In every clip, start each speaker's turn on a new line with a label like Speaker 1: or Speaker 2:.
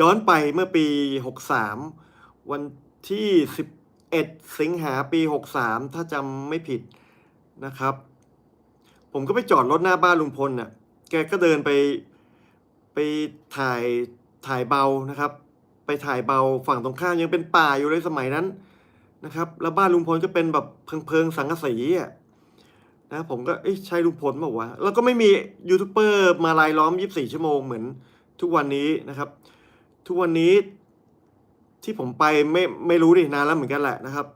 Speaker 1: ย้อนไปเมื่อปี 63 วันที่ 11 สิงหาปี 63 ถ้าจำไม่ผิดนะครับ ผมก็ไปจอดรถหน้าบ้านลุงพลน่ะ แกก็เดินไปไปถ่ายถ่ายเบานะครับ ไปถ่ายเบาฝั่งตรงข้ามยังเป็นป่าอยู่เลยสมัยนั้นนะครับ แล้วบ้านลุงพลก็เป็นแบบเพิงเพิงๆสังกะสีอะนะผมก็เอ๊ะใช่ลุงพลบอกว่าวะแล้วก็ไม่มียูทูบเบอร์มารายล้อม 24 ชั่วโมงเหมือนทุกวันนี้นะครับ ทุกวันนี้ที่ผมไปไม่ไม่รู้ดินานแล้วเหมือนกันแหละนะครับ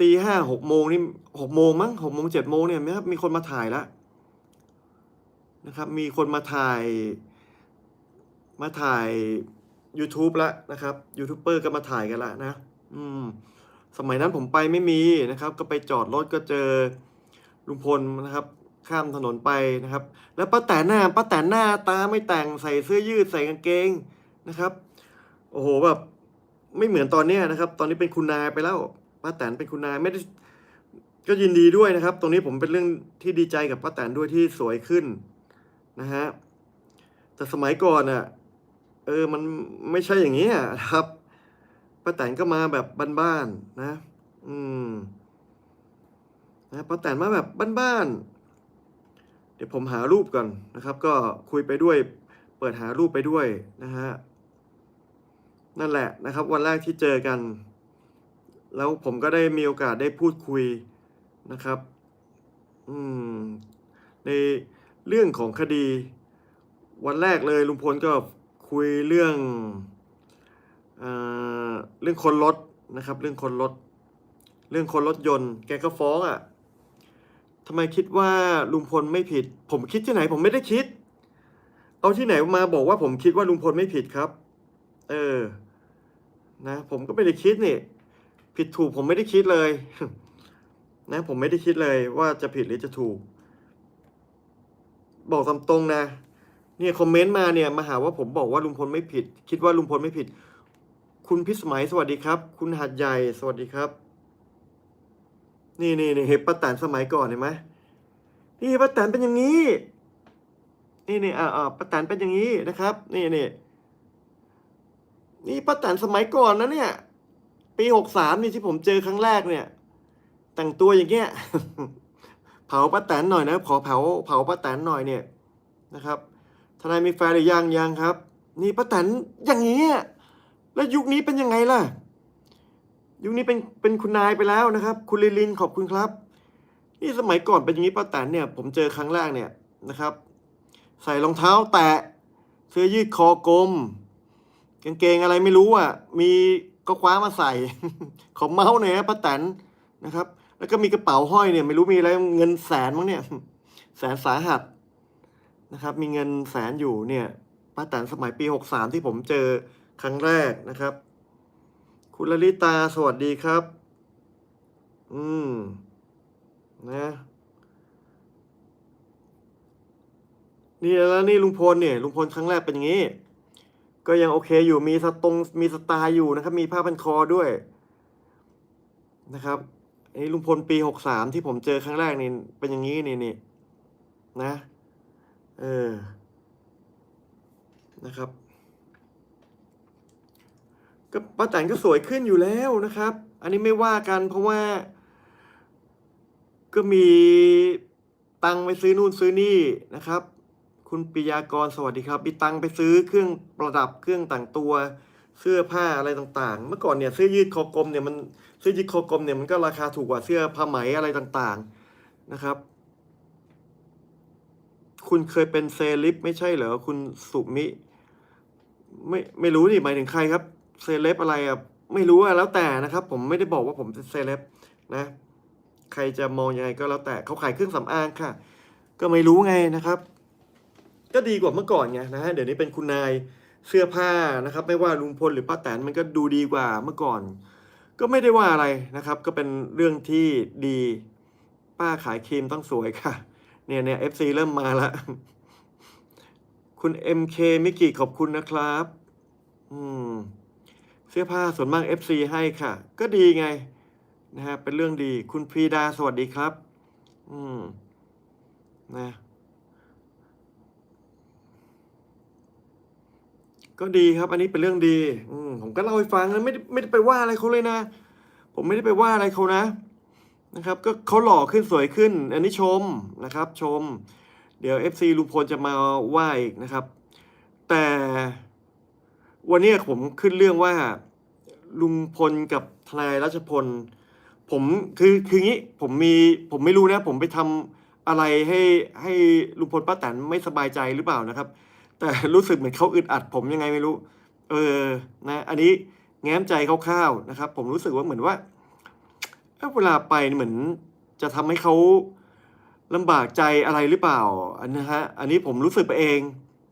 Speaker 1: ตีห้าหกโมงนี่หกโมงมั้งหกโมงเจ็ดโมงเนี่ยนะครับมีคนมาถ่ายแล้วนะครับ มีคนมาถ่าย มาถ่าย YouTube แล้วนะครับยูทูบเบอร์ก็มาถ่ายกันละนะ อืม สมัยนั้นผมไปไม่มีนะครับ ก็ไปจอดรถก็เจอลุงพลนะครับ ข้ามถนนไปนะครับ แล้วป้าแตนหน้าป้าแตนหน้าตาไม่แต่งใส่เสื้อยืดใส่กางเกง นะครับ โอ้โหแบบไม่เหมือนตอนเนี้ยนะครับ ตอนนี้เป็นคุณนายไปแล้วป้าแตนเป็นคุณนายไม่ได้ก็ยินดีด้วยนะครับ ตรงนี้ผมเป็นเรื่องที่ดีใจกับป้าแตนด้วยที่สวยขึ้นนะฮะแต่สมัยก่อนอะเออมันไม่ใช่อย่างนี้อะครับป้าแตนก็มาแบบบ้านๆนะ อืมนะป้าแตนมาแบบบ้านๆเดี๋ยวผมหารูปก่อนนะครับ ก็คุยไปด้วย เปิดหารูปไปด้วยนะฮะ นั่นแหละนะครับ วันแรกที่เจอกัน แล้วผมก็ได้มีโอกาสได้พูดคุยนะครับ อืม ในเรื่องของคดี วันแรกเลยลุงพลก็คุยเรื่องเอ่อเรื่องคนรถนะครับ เรื่องคนรถ เรื่องคนรถยนต์ แกก็ฟ้องอะ่ะทำไมคิดว่าลุงพลไม่ผิด ผมคิดที่ไหน ผมไม่ได้คิด เอาที่ไหนมาบอกว่าผมคิดว่าลุงพลไม่ผิดครับ เออ นะผมก็ไม่ได้คิดนี่ ผิดถูกผมไม่ได้คิดเลยนะผมไม่ได้คิดเลยว่าจะผิดหรือจะถูก บอกตามตรงนะ เนี่ยคอมเมนต์มาเนี่ยมาหาว่าผมบอกว่าลุงพลไม่ผิด คิดว่าลุงพลไม่ผิด คุณพิสมัยสวัสดีครับ คุณหัดใหญ่สวัสดีครับ นี่นี่นี่เห็นป้าแตนสมัยก่อนเห็นไหมนี่ป้าแตนเป็นอย่างนี้ นี่นี่อ่าอ่าป้าแตนเป็นอย่างนี้นะครับ นี่นี่ นี่ป้าแตนสมัยก่อนนะเนี่ย ปีหกสามนี่ที่ผมเจอครั้งแรกเนี่ย แต่งตัวอย่างเงี้ย เผาป้าแตนหน่อยนะขอเผาเผาป้าแตนหน่อยเนี่ยนะครับทนายมีแฟนหรือยังยังครับ นี่ป้าแตนอย่างนี้แล้วยุคนี้เป็นยังไงล่ะ ยุคนี้เป็นเป็นคุณนายไปแล้วนะครับ คุณลิลินขอบคุณครับ นี่สมัยก่อนเป็นอย่างนี้ป้าแตนเนี่ย ผมเจอครั้งแรกเนี่ยนะครับ ใส่รองเท้าแตะเสื้อยืดคอกลม กางเกงอะไรไม่รู้อะ มีก็คว้ามาใส่ ขอเมาส์หน่อยนะป้าแตนนะครับ แล้วก็มีกระเป๋าห้อยเนี่ย ไม่รู้มีอะไรเงินแสนมั้งเนี่ย แสนสาหัสนะครับ มีเงินแสนอยู่เนี่ยป้าแตนสมัยปีหกสามที่ผมเจอครั้งแรกนะครับ คุณลลิตาสวัสดีครับ อืม นะนี่แล้วนี่ลุงพลเนี่ยลุงพลครั้งแรกเป็นอย่างนี้ ก็ยังโอเคอยู่มีสตงมีสไตล์อยู่นะครับ มีผ้าพันคอด้วยนะครับอันนี้ลุงพลปีหกสามที่ผมเจอครั้งแรกนี่เป็นอย่างนี้นี่นี่นะ เออนะครับ ก็ป้าแตนก็สวยขึ้นอยู่แล้วนะครับ อันนี้ไม่ว่ากันเพราะว่า ก็มีตังไปซื้อนู่นซื้อนี่นะครับ คุณปิยากรสวัสดีครับมีตังไปซื้อเครื่องประดับเครื่องแต่งตัว เสื้อผ้าอะไรต่างๆ เมื่อก่อนเนี่ยเสื้อยืดคอกลมเนี่ยมันเสื้อยืดคอกลมเนี่ยมันก็ราคาถูกกว่าเสื้อผ้าไหมอะไรต่างๆนะครับ คุณเคยเป็นเซเลบไม่ใช่เหรอคุณสุมิ ไม่ไม่รู้นี่หมายถึงใครครับเซเลบอะไรอะไม่รู้อะแล้วแต่นะครับ ผมไม่ได้บอกว่าผมเป็นเซเลบนะ ใครจะมองยังไงก็แล้วแต่เขาขายเครื่องสำอางค่ะ ก็ไม่รู้ไงนะครับ ก็ดีกว่าเมื่อก่อนไงนะฮะเดี๋ยวนี้เป็นคุณนายเสื้อผ้านะครับ ไม่ว่าลุงพลหรือป้าแตนมันก็ดูดีกว่าเมื่อก่อน ก็ไม่ได้ว่าอะไรนะครับ ก็เป็นเรื่องที่ดี ป้าขายครีมต้องสวยค่ะ เนี่ยเนี่ยเอฟซีเริ่มมาละคุณ MK มิกิขอบคุณนะครับ อืม เสื้อผ้าส่วนมาก FC ให้ค่ะ ก็ดีไง นะฮะ เป็นเรื่องดี คุณพีดาสวัสดีครับ อืม นะ ก็ดีครับ อันนี้เป็นเรื่องดี อืมผมก็เล่าให้ฟังนะไม่ได้ไม่ได้ไปว่าอะไรเขาเลยนะ ผมไม่ได้ไปว่าอะไรเขานะ นะครับ ก็เขาหล่อขึ้นสวยขึ้น อันนี้ชมนะครับ ชม เดี๋ยว FC ลุงพลจะมาว่าอีกนะครับ แต่วันนี้ผมขึ้นเรื่องว่า ลุงพลกับทนายรัชพล ผมคือคืองี้ผมมีผมไม่รู้นะ ผมไปทำอะไรให้ให้ลุงพลป้าแตนไม่สบายใจหรือเปล่านะครับ แต่รู้สึกเหมือนเขาอึดอัดผมยังไงไม่รู้ เออนะอันนี้แง้มใจคร่าวๆนะครับ ผมรู้สึกว่าเหมือนว่าเอ้าเวลาไปเหมือนจะทำให้เขาลำบากใจอะไรหรือเปล่าอันนะฮะอันนี้ผมรู้สึกไปเอง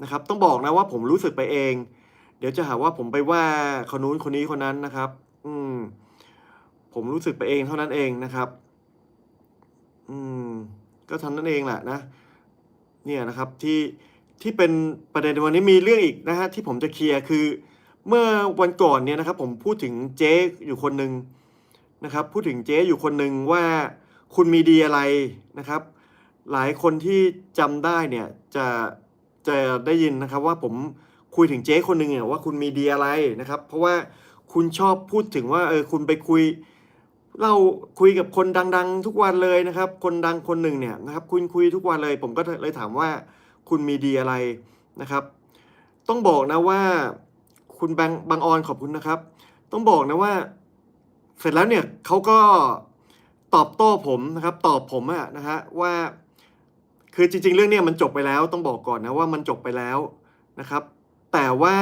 Speaker 1: นะครับ ต้องบอกนะว่าผมรู้สึกไปเอง เดี๋ยวจะหาว่าผมไปว่าคนนู้นคนนี้คนนั้นนะครับ อืม ผมรู้สึกไปเองเท่านั้นเองนะครับ อืม ก็ทำนั่นเองแหละนะเนี่ยนะครับที่ ที่เป็นประเด็นวันนี้มีเรื่องอีกนะฮะที่ผมจะเคลียร์คือ เมื่อวันก่อนเนี่ยนะครับผมพูดถึงเจ๊อยู่คนหนึ่งนะครับพูดถึงเจ๊อยู่คนหนึ่งว่าคุณมีดีอะไรนะครับ หลายคนที่จำได้เนี่ยจะจะได้ยินนะครับว่าผมคุยถึงเจ๊คนหนึ่งเนี่ยว่าคุณมีดีอะไรนะครับ เพราะว่าคุณชอบพูดถึงว่าเออคุณไปคุยเราคุยกับคนดัง ๆ ทุกวันเลยนะครับ คนดังคนหนึ่งเนี่ยนะครับ คุณคุยทุกวันเลย ผมก็เลยถามว่า คุณมีดีอะไรนะครับ ต้องบอกนะว่าคุณแบงค์บางออนขอบคุณนะครับ ต้องบอกนะว่า เสร็จแล้วเนี่ยเขาก็ตอบโต้ผมนะครับ ตอบผมอะนะฮะว่า คือจริง ๆ เรื่องเนี้ยมันจบไปแล้ว ต้องบอกก่อนนะว่ามันจบไปแล้วนะครับ แต่ว่า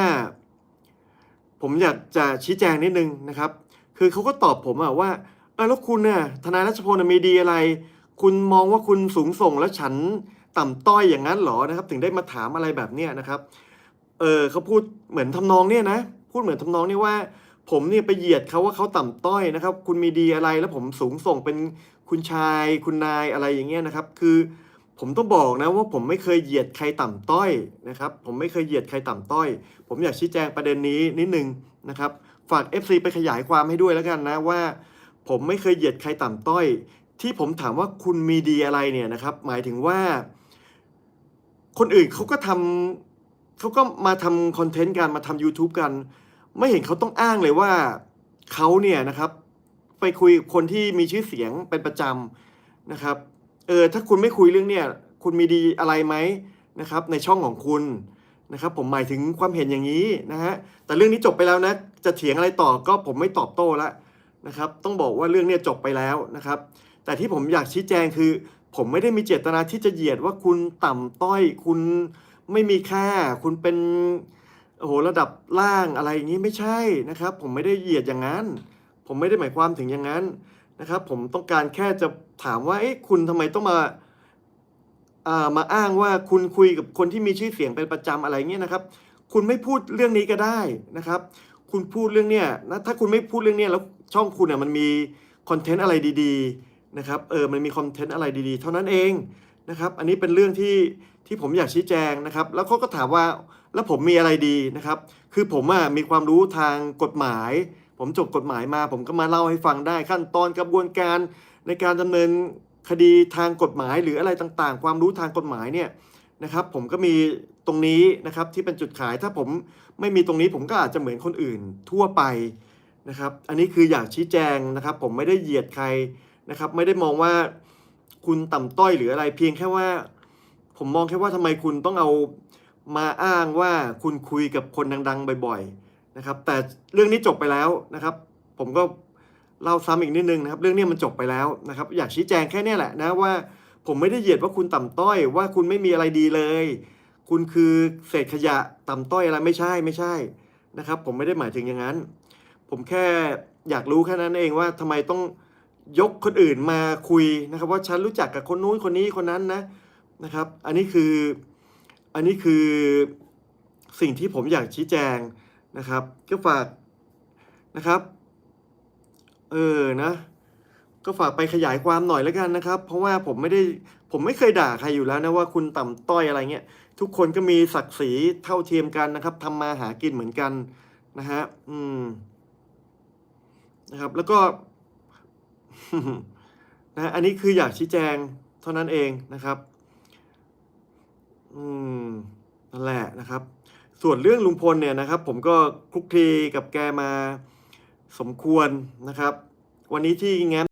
Speaker 1: ผมอยากจะชี้แจงนิดนึงนะครับ คือเขาก็ตอบผมอะว่าเออแล้วคุณเนี่ยทนายรัชพลมีดีอะไร คุณมองว่าคุณสูงส่งแล้วฉัน ต่ำต้อยอย่างนั้นเหรอนะครับ ถึงได้มาถามอะไรแบบเนี้ยนะครับ เออเขาพูดเหมือนทำนองเนี่ยนะ พูดเหมือนทำนองเนี่ยว่า ผมเนี่ยไปเหยียดเขาว่าเขาต่ำต้อยนะครับ คุณมีดีอะไรแล้วผมสูงส่งเป็นคุณชาย คุณนายอะไรอย่างเงี้ยนะครับ คือผมต้องบอกนะว่าผมไม่เคยเหยียดใครต่ำต้อยนะครับ ผมไม่เคยเหยียดใครต่ำต้อย ผมอยากชี้แจงประเด็นนี้นิดนึงนะครับ ฝาก FC ไปขยายความให้ด้วยแล้วกันนะว่า ผมไม่เคยเหยียดใครต่ำต้อย ที่ผมถามว่าคุณมีดีอะไรเนี่ยนะครับ หมายถึงว่า คนอื่นเขาก็ทำเขาก็มาทำคอนเทนต์กันมาทำ YouTube กัน ไม่เห็นเขาต้องอ้างเลยว่าเขาเนี่ยนะครับ ไปคุยกับคนที่มีชื่อเสียงเป็นประจำนะครับเออถ้าคุณไม่คุยเรื่องเนี่ย คุณมีดีอะไรไหมนะครับ ในช่องของคุณนะครับ ผมหมายถึงความเห็นอย่างนี้นะฮะแต่เรื่องนี้จบไปแล้วนะ จะเถียงอะไรต่อก็ผมไม่ตอบโต้ละนะครับ ต้องบอกว่าเรื่องเนี้จบไปแล้วนะครับ แต่ที่ผมอยากชี้แจงคือ ผมไม่ได้มีเจตนาที่จะเหยียดว่าคุณต่ำต้อย คุณไม่มีค่า คุณเป็นโอ้โหระดับล่างอะไรอย่างนี้ไม่ใช่นะครับ ผมไม่ได้เหยียดอย่างนั้น ผมไม่ได้หมายความถึงอย่างนั้นนะครับ ผมต้องการแค่จะถามว่าเอ๊ะคุณทำไมต้องมาอ่ามาอ้างว่าคุณคุยกับคนที่มีชื่อเสียงเป็นประจำอะไรเงี้ยนะครับ คุณไม่พูดเรื่องนี้ก็ได้นะครับ คุณพูดเรื่องเนี้ยนะถ้าคุณไม่พูดเรื่องเนี้ยแล้วช่องคุณเนี่ยมันมีคอนเทนต์อะไรดี ๆ นะครับเออมันมีคอนเทนต์อะไรดีๆ เท่านั้นเองนะครับอันนี้เป็นเรื่องที่ที่ผมอยากชี้แจงนะครับ แล้วเขาก็ถามว่าแล้วผมมีอะไรดีนะครับ คือผมอะมีความรู้ทางกฎหมาย ผมจบกฎหมายมา ผมก็มาเล่าให้ฟังได้ขั้นตอนกระบวนการในการดำเนินคดีทางกฎหมายหรืออะไรต่างๆ ความรู้ทางกฎหมายเนี่ยนะครับผมก็มีตรงนี้นะครับที่เป็นจุดขายถ้าผมไม่มีตรงนี้ผมก็อาจจะเหมือนคนอื่นทั่วไปนะครับ อันนี้คืออยากชี้แจงนะครับ ผมไม่ได้เหยียดใคร นะครับ ไม่ได้มองว่าคุณต่ำต้อยหรืออะไรเพียงแค่ว่า ผมมองแค่ว่าทำไมคุณต้องเอามาอ้างว่าคุณคุยกับคนดัง ๆ บ่อย ๆ นะครับ แต่เรื่องนี้จบไปแล้วนะครับ ผมก็เล่าซ้ำอีกนิดนึงนะครับ เรื่องนี้มันจบไปแล้วนะครับ อยากชี้แจงแค่เนี้ยแหละนะว่าผมไม่ได้เหยียดว่าคุณต่ำต้อยว่าคุณไม่มีอะไรดีเลย คุณคือเศษขยะต่ำต้อยอะไรไม่ใช่ไม่ใช่นะครับ ผมไม่ได้หมายถึงอย่างนั้น ผมแค่อยากรู้แค่นั้นเองว่าทำไมต้อง ยกคนอื่นมาคุยนะครับ ว่าฉันรู้จักกับคนนู้นคนนี้คนนั้นนะนะครับ อันนี้คืออันนี้คือสิ่งที่ผมอยากชี้แจงนะครับ ก็ฝากนะครับ เออนะ ก็ฝากไปขยายความหน่อยแล้วกันนะครับ เพราะว่าผมไม่ได้ผมไม่เคยด่าใครอยู่แล้วนะว่าคุณต่ำต้อยอะไรเงี้ยทุกคนก็มีศักดิ์ศรีเท่าเทียมกันนะครับทำมาหากินเหมือนกันนะฮะอืมนะครับ แล้วก็ นะอันนี้คืออยากชี้แจงเท่านั้นเองนะครับ อืมนั่นแหละนะครับ ส่วนเรื่องลุงพลเนี่ยนะครับ ผมก็คลุกคลีกับแกมาสมควรนะครับ วันนี้ที่แง้ม